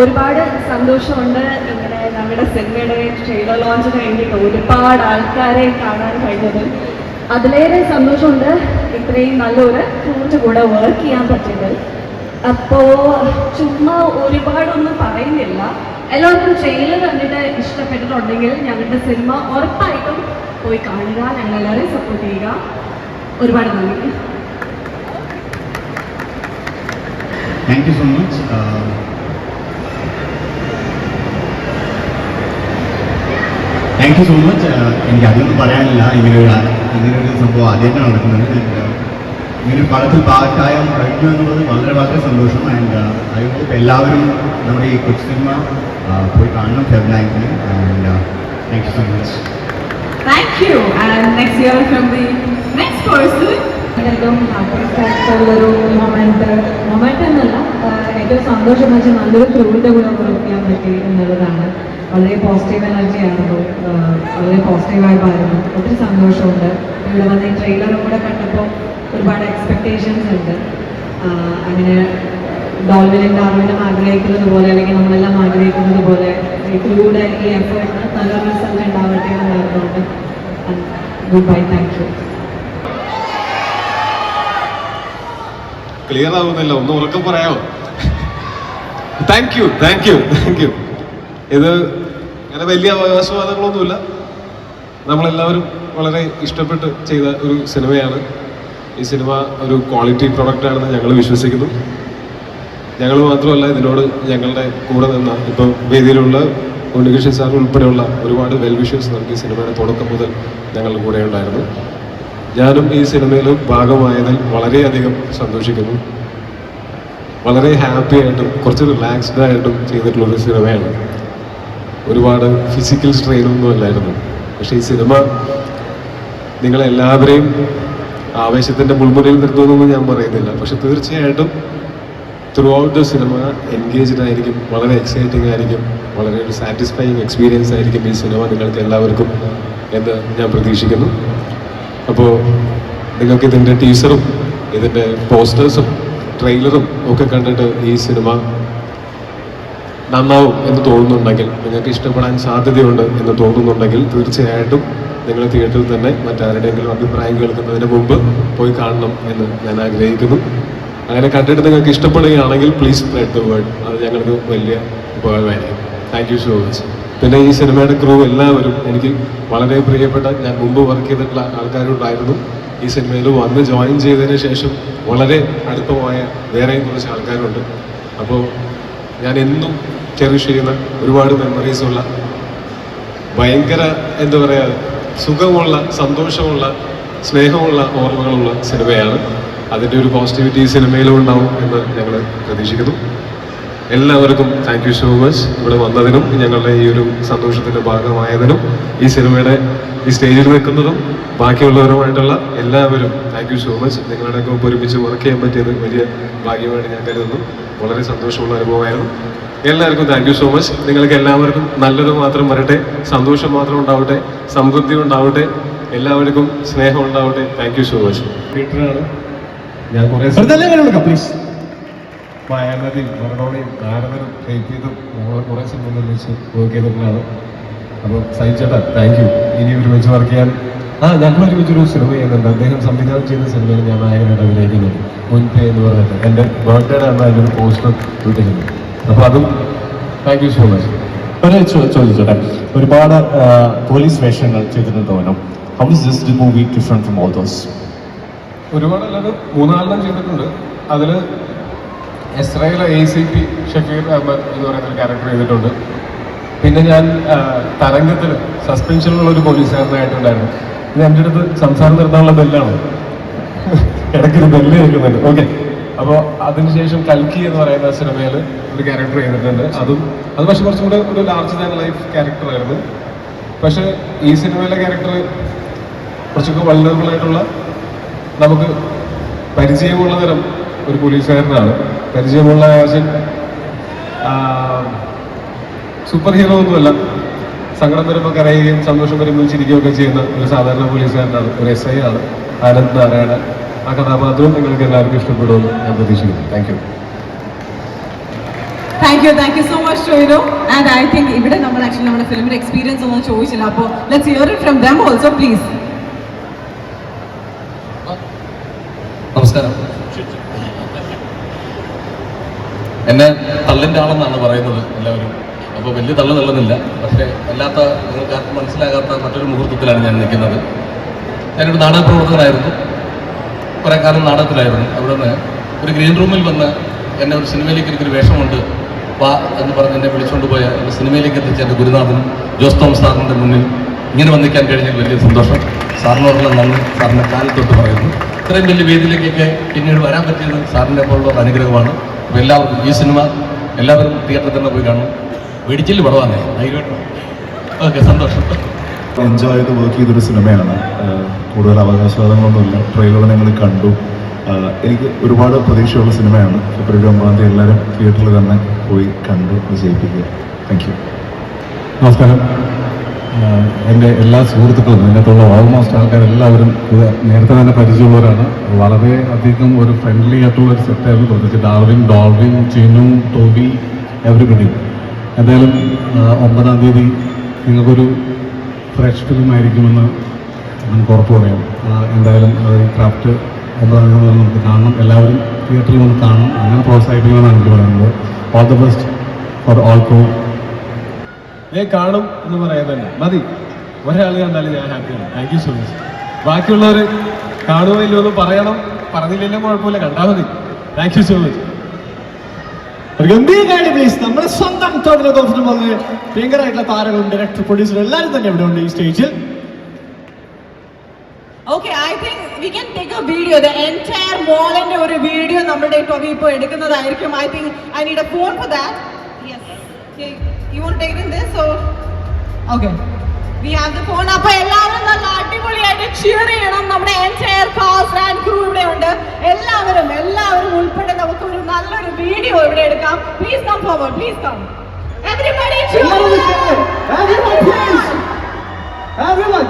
സന്തോഷമുണ്ട്. ഇങ്ങനെ നമ്മുടെ സിനിമയുടെ ട്രെയിലർ ലോഞ്ചിന് വേണ്ടിയിട്ട് ഒരുപാട് ആൾക്കാരെ കാണാൻ കഴിഞ്ഞത്. അതിലേറെ സന്തോഷമുണ്ട്. ഇത്രയും നല്ലൊരു ക്രൂവിന്റെ കൂടെ വർക്ക് ചെയ്യാൻ പറ്റിയത്. അപ്പോൾ ചുമ്മാ ഒരുപാടൊന്നും പറയുന്നില്ല. എല്ലാവർക്കും ട്രെയിലർ കണ്ടിട്ട് ഇഷ്ടപ്പെട്ടിട്ടുണ്ടെങ്കിൽ ഞങ്ങളുടെ സിനിമ ഉറപ്പായിട്ടും പോയി കാണുക. ഞങ്ങളെല്ലാവരെയും സപ്പോർട്ട് ചെയ്യുക. ഒരുപാട് നന്ദി. Thank you so much thank you so much എനിക്ക് അതൊന്നും പറയാനില്ല. ഇങ്ങനെ ഒരു ഇങ്ങനെ ഒരു സംഭവം ആദ്യമായിട്ടാണ് നടക്കുന്നത്. Uh, ഇങ്ങനെ ഒരു പടത്തിൽ പാർട്ടായം കഴിഞ്ഞു എന്നുള്ളത് വളരെ വളരെ സന്തോഷം. ആൻഡ് ഐ ഹോപ്പ് എല്ലാവരും നമ്മുടെ ഈ കൊച്ചു സിനിമ uh, പോയി കാണണം Feb നയൻത്തിന് and thank you so much Thank you. And next year from the next person. ഏറ്റവും ഹാപ്പിയായിട്ടുള്ളൊരു മൊമെന്റ് ഏറ്റവും സന്തോഷം വെച്ചാൽ നല്ലൊരു ക്രൂവിന്റെ കൂടെ ചെയ്യാൻ പറ്റി എന്നുള്ളതാണ്. വളരെ പോസിറ്റീവ് എനർജി ആയിരുന്നു. വളരെ പോസിറ്റീവ് വൈബായിരുന്നു ഒത്തിരി സന്തോഷമുണ്ട്. ഇവിടെ വന്ന് ഈ ട്രെയിലറും കൂടെ കണ്ടപ്പോൾ ഒരുപാട് എക്സ്പെക്റ്റേഷൻസ് ഉണ്ട്. അങ്ങനെ ഡോൾവിനും ഡാർവിനും ആഗ്രഹിക്കുന്നത് പോലെ അല്ലെങ്കിൽ നമ്മളെല്ലാം ആഗ്രഹിക്കുന്നത് പോലെ ഇതിലൂടെ ഈ എഫേർട്ടിന് നല്ല റിസൾട്ട് ഉണ്ടാവട്ടെ എന്ന് good bye thank you clear ആവുന്നില്ല. ഒന്ന് ഉറക്കം പറയാമോ thank you thank you thank you ഇത് അങ്ങനെ വലിയ അവകാശവാദങ്ങളൊന്നുമില്ല. നമ്മളെല്ലാവരും വളരെ ഇഷ്ടപ്പെട്ട് ചെയ്ത ഒരു സിനിമയാണ്. ഈ സിനിമ ഒരു ക്വാളിറ്റി പ്രൊഡക്റ്റ് ആണെന്ന് ഞങ്ങൾ വിശ്വസിക്കുന്നു. ഞങ്ങൾ മാത്രമല്ല ഇതിനോട് ഞങ്ങളുടെ കൂടെ നിന്ന ഇപ്പോൾ വേദിയിലുള്ള ഉണ്ണികൃഷ്ണൻ സാർ ഉൾപ്പെടെയുള്ള ഒരുപാട് വെൽ വിഷേഴ്സ് നമുക്ക് ഈ സിനിമയുടെ തുടക്കം മുതൽ ഞങ്ങളുടെ കൂടെ ഉണ്ടായിരുന്നു. ഞാനും ഈ സിനിമയിൽ ഭാഗമായതിൽ വളരെയധികം സന്തോഷിക്കുന്നു. വളരെ ഹാപ്പി ആയിട്ടും കുറച്ച് റിലാക്സ്ഡ് ആയിട്ടും ചെയ്തിട്ടുള്ളൊരു സിനിമയാണ്. ഒരുപാട് ഫിസിക്കൽ സ്ട്രെയിനൊന്നും അല്ലായിരുന്നു. പക്ഷേ ഈ സിനിമ നിങ്ങളെല്ലാവരെയും ആവേശത്തിന്റെ മുൾമുനയിൽ നിർത്തുമെന്നൊന്നും ഞാൻ പറയുന്നില്ല. പക്ഷെ തീർച്ചയായിട്ടും throughout the cinema engaged ആയിരിക്കും വളരെ എക്സൈറ്റിംഗ് ആയിരിക്കും വളരെ ഒരു സാറ്റിസ്ഫൈങ് എക്സ്പീരിയൻസ് ആയിരിക്കും ഈ സിനിമ നിങ്ങൾക്ക് എല്ലാവർക്കും എന്ന് ഞാൻ പ്രതീക്ഷിക്കുന്നു. അപ്പോൾ നിങ്ങൾക്ക് ഇതിന്റെ ടീസറും ഇതിന്റെ പോസ്റ്റേഴ്സും ട്രെയിലറും ഒക്കെ കണ്ടിട്ട് ഈ സിനിമ നന്നാവും എന്ന് തോന്നുന്നുണ്ടെങ്കിൽ നിങ്ങൾക്ക് ഇഷ്ടപ്പെടാൻ സാധ്യതയുണ്ട് എന്ന് തോന്നുന്നുണ്ടെങ്കിൽ തീർച്ചയായിട്ടും നിങ്ങൾ തിയേറ്ററിൽ തന്നെ മറ്റാരുടെയെങ്കിലും അഭിപ്രായം കേൾക്കുന്നതിന് മുമ്പ് പോയി കാണണം എന്ന് ഞാൻ ആഗ്രഹിക്കുന്നു. അങ്ങനെ കണ്ടിട്ട് നിങ്ങൾക്ക് ഇഷ്ടപ്പെടുകയാണെങ്കിൽ പ്ലീസ് സ്പ്രെഡ് ദ വേർഡ് അത് ഞങ്ങൾക്ക് വലിയ ഉപകാരമായിരിക്കും. താങ്ക് യു സോ മച്ച് പിന്നെ ഈ സിനിമയുടെ ക്രൂ എല്ലാവരും എനിക്ക് വളരെ പ്രിയപ്പെട്ട ഞാൻ മുമ്പ് വർക്ക് ചെയ്തിട്ടുള്ള ആൾക്കാരുണ്ടായിരുന്നു. ഈ സിനിമയിൽ വന്ന് ജോയിൻ ചെയ്തതിന് ശേഷം വളരെ അടുപ്പമായ വേറെയും കുറച്ച് ആൾക്കാരുണ്ട്. അപ്പോൾ ഞാൻ എന്നും ചെറിഷ് ചെയ്യുന്ന ഒരുപാട് മെമ്മറീസ് ഉള്ള ഭയങ്കര എന്താ പറയുക സുഖമുള്ള സന്തോഷമുള്ള സ്നേഹമുള്ള ഓർമ്മകളുള്ള സിനിമയാണ്. അതിന്റെ ഒരു പോസിറ്റിവിറ്റി സിനിമയിലും ഉണ്ടാവും എന്ന് ഞങ്ങൾ പ്രതീക്ഷിക്കുന്നു. എല്ലാവർക്കും താങ്ക് യു സോ മച്ച് ഇവിടെ വന്നതിനും ഞങ്ങളുടെ ഈ ഒരു സന്തോഷത്തിന്റെ ഭാഗമായതിനും ഈ സിനിമയുടെ ഈ സ്റ്റേജിൽ നിൽക്കുന്നതും ബാക്കിയുള്ളവരുമായിട്ടുള്ള എല്ലാവരും താങ്ക് യു സോ മച്ച് നിങ്ങളുടെയൊക്കെ ഒപ്പം ഒരുമിച്ച് വർക്ക് ചെയ്യാൻ പറ്റിയത് വലിയ ഭാഗ്യമായിട്ട് ഞാൻ കരുതുന്നു. വളരെ സന്തോഷമുള്ള അനുഭവമായിരുന്നു. എല്ലാവർക്കും താങ്ക് യു സോ മച്ച് നിങ്ങൾക്ക് എല്ലാവർക്കും നല്ലത് മാത്രം വരട്ടെ സന്തോഷം മാത്രം ഉണ്ടാവട്ടെ സമൃദ്ധി ഉണ്ടാവട്ടെ എല്ലാവർക്കും സ്നേഹം ഉണ്ടാവട്ടെ. താങ്ക് യു സോ മച്ച് ഞാൻ കുറേ വയനതിയും മരണോടെയും നാരദനും റേപ്പിയതും നമ്മളെ കുറേ സിനിമ നിർമ്മിച്ച് വർക്ക് ചെയ്തിട്ടുള്ളതാണ്. അപ്പോൾ സഹിച്ചേട്ടാ താങ്ക് യു ഇനി ഒരുമിച്ച് വർക്ക് ചെയ്യാൻ. ആ ഞങ്ങൾ ഒരുമിച്ചൊരു സിനിമ ചെയ്യുന്നുണ്ട്. അദ്ദേഹം സംവിധാനം ചെയ്യുന്ന സിനിമയിൽ ഞാൻ നായകനായിട്ട് അഭിനയിക്കുന്നുണ്ട് മുൻപേ എന്ന് പറഞ്ഞിട്ട്. എന്റെ ബർത്ത്ഡേ ആണ് അതിന്റെ ഒരു പോസ്റ്റർ ഇട്ടിരുന്നത് അപ്പോൾ അതും താങ്ക് യു സോ മച്ച് ഒരു ചോദിച്ചോട്ടെ. ഒരുപാട് പോലീസ് വേഷങ്ങൾ ചെയ്തിട്ടുണ്ട് തോന്നും how is this movie different from all those ഒരുപാട് അല്ലാതെ മൂന്നാലെണ്ണം ചെയ്തിട്ടുണ്ട്. അതിൽ Israel A C P Shafeer Ahmed എന്ന് പറയുന്ന ഒരു ക്യാരക്ടർ ചെയ്തിട്ടുണ്ട്. പിന്നെ ഞാൻ തരംഗത്തിൽ സസ്പെൻഷനിലുള്ള ഒരു പോലീസുകാരനായിട്ടുണ്ടായിരുന്നു. ഇത് എന്റെ അടുത്ത് സംസാരം നിർത്താനുള്ള ബെല്ലാണ്. ഇടയ്ക്ക് ബെല്ല് കേൾക്കുന്നുണ്ട്. ഓക്കെ അപ്പോൾ അതിനുശേഷം കൽക്കി എന്ന് പറയുന്ന സിനിമയിൽ ഒരു ക്യാരക്ടർ ചെയ്തിട്ടുണ്ട്. അതും അത് പക്ഷെ കുറച്ചും കൂടെ ഒരു ലാർജ് ദാൻ ലൈഫ് ക്യാരക്ടറായിരുന്നു പക്ഷേ ഈ സിനിമയിലെ ക്യാരക്ടർ കുറച്ചൊക്കെ വളരെ ആയിട്ടുള്ള നമുക്ക് പരിചയമുള്ള തരം ഒരു പോലീസുകാരനാണ്. പരിചയമുള്ള ആശൻ സൂപ്പർ ഹീറോ ഒന്നുമല്ല. സങ്കടം വരുമ്പോൾ കരയുകയും സന്തോഷം വരുമ്പോൾ ചിരിക്കുകയൊക്കെ ചെയ്യുന്ന ഒരു സാധാരണ പോലീസുകാരനാണ്. ഒരു എസ് ഐ ആണ്. ആനന്ദ് നാരായണ ആ കഥാപാത്രവും നിങ്ങൾക്ക് എല്ലാവർക്കും ഇഷ്ടപ്പെടുമെന്ന് ഞാൻ പ്രതീക്ഷിക്കുന്നു. Thank you thank you thank you so much Tovino and I think ഇവിടെ നമ്മൾ ആക്ച്വലി നമ്മുടെ ഫിലിമിന്റെ എക്സ്പീരിയൻസ് ഒന്നും ചോദിച്ചില്ല. അപ്പോൾ let's hear it from them also please നമസ്കാരം എന്നെ തള്ളിന്റെ ആളെന്നാണ് പറയുന്നത് എല്ലാവരും. അപ്പോൾ വലിയ തള്ളു തള്ളുന്നില്ല. പക്ഷേ അല്ലാത്ത നിങ്ങൾക്ക് മനസ്സിലാകാത്ത മറ്റൊരു മുഹൂർത്തത്തിലാണ് ഞാൻ നിൽക്കുന്നത്. ഞാനൊരു നാടക പ്രവർത്തകനായിരുന്നു കുറേ കാലം നാടകത്തിലായിരുന്നു. അവിടെ നിന്ന് ഒരു ഗ്രീൻ റൂമിൽ വന്ന് എന്നെ ഒരു സിനിമയിലേക്ക് എനിക്കൊരു വേഷമുണ്ട്. വാ എന്ന് പറഞ്ഞ് എന്നെ വിളിച്ചുകൊണ്ട് പോയ എന്റെ സിനിമയിലേക്ക് എത്തിച്ച എന്റെ ഗുരുനാഥൻ ജോസ് തോമസ് സാറിന്റെ മുന്നിൽ ഇങ്ങനെ വന്നിക്കാൻ കഴിഞ്ഞാൽ വലിയ സന്തോഷം. സാറിനോടുള്ള നന്ദി. സാറിന്റെ കാലത്തൊട്ട് പറയുന്നു. ഇത്രയും വലിയ വേദിയിലേക്കൊക്കെ പിന്നീട് വരാൻ പറ്റിയത് സാറിന്റെ പോലുള്ള അനുഗ്രഹമാണ്. അപ്പോൾ എല്ലാവർക്കും ഈ സിനിമ എല്ലാവരും തിയേറ്ററിൽ തന്നെ പോയി കാണും. വെടിച്ചിൽ പടവാന്നേ. ഓക്കെ സന്തോഷം. എൻജോയ് ചെയ്ത് വർക്ക് ചെയ്തൊരു സിനിമയാണ്. കൂടുതൽ അവകാശവാദങ്ങളൊന്നുമില്ല. ട്രെയിലർ ഞങ്ങൾ കണ്ടു. എനിക്ക് ഒരുപാട് പ്രതീക്ഷയുള്ള സിനിമയാണ്. ഫെബ്രുവരി ഒമ്പതാം തീയതി എല്ലാവരും തിയേറ്ററിൽ തന്നെ പോയി കണ്ടു വിജയിപ്പിക്കുക. താങ്ക് യു നമസ്കാരം. എന്റെ എല്ലാ സുഹൃത്തുക്കളും ഇതിനകത്തുള്ള ഓൾമോസ്റ്റ് ആൾക്കാരെല്ലാവരും ഇത് നേരത്തെ തന്നെ പരിചയമുള്ളവരാണ്. വളരെ അധികം ഒരു ഫ്രണ്ട്ലി ആയിട്ടുള്ള ഒരു സെറ്റായിരുന്നു പ്രത്യേകിച്ച് Darwin Dolwin Chinu Toby everybody എന്തായാലും ഒമ്പതാം തീയതി നിങ്ങൾക്കൊരു ഫ്രഷ് ഫിലിം ആയിരിക്കുമെന്ന് നമുക്ക് ഉറപ്പ് പറയാം. എന്തായാലും ക്രാഫ്റ്റ് ഒമ്പതാം തീയതി നമുക്ക് കാണണം. എല്ലാവരും തിയേറ്ററിൽ വന്ന് കാണണം. അങ്ങനെ പ്രോത്സാഹിപ്പിക്കണമെന്നാണ് എനിക്ക് പറയുന്നത്. All the best for all crew ഞാൻ കാണും എന്ന് പറയാൻ തന്നെ. മതി. ഒരാൾ കണ്ടാലും ഞാൻ ഹാപ്പിയാണ് താങ്ക് യു സോ മച്ച് ബാക്കിയുള്ളവർ കാണുമോ ഇല്ലയോ എന്ന് പറയണം. പറഞ്ഞില്ലെങ്കിലും കുഴപ്പമില്ല. കണ്ടാൽ മതി. താങ്ക് യു സോ മച്ച് ഒരു നമ്മുടെ സ്വന്തം ഭയങ്കരമായിട്ടുള്ള താരങ്ങളും ഡയറക്ടർ പ്രൊഡ്യൂസറും എല്ലാവരും തന്നെ ഇവിടെ ഉണ്ട് ഈ സ്റ്റേജിൽ okay I think we can take a video the entire മോളിന്റെ ഒരു വീഡിയോ നമ്മുടെ ടോബി ഇപ്പോൾ എടുക്കുന്നതായിരിക്കും. I think I need a phone for that yes you will take in this or okay we have the phone അപ്പൊ എല്ലാവരും നല്ല അടിപൊളിയായിട്ട് shear ചെയ്യണം. നമ്മുടെ എന്റയർ കാസ്റ്റ് ആൻഡ് ക്രൂ ഇവിടെ ഉണ്ട്. എല്ലാവരും എല്ലാവരും ഉൾപ്പെടെ നമുക്ക് ഒരു നല്ലൊരു വീഡിയോ ഇവിടെ എടുക്കാം. Please come forward please come Everybody, everyone, everyone, please. everyone.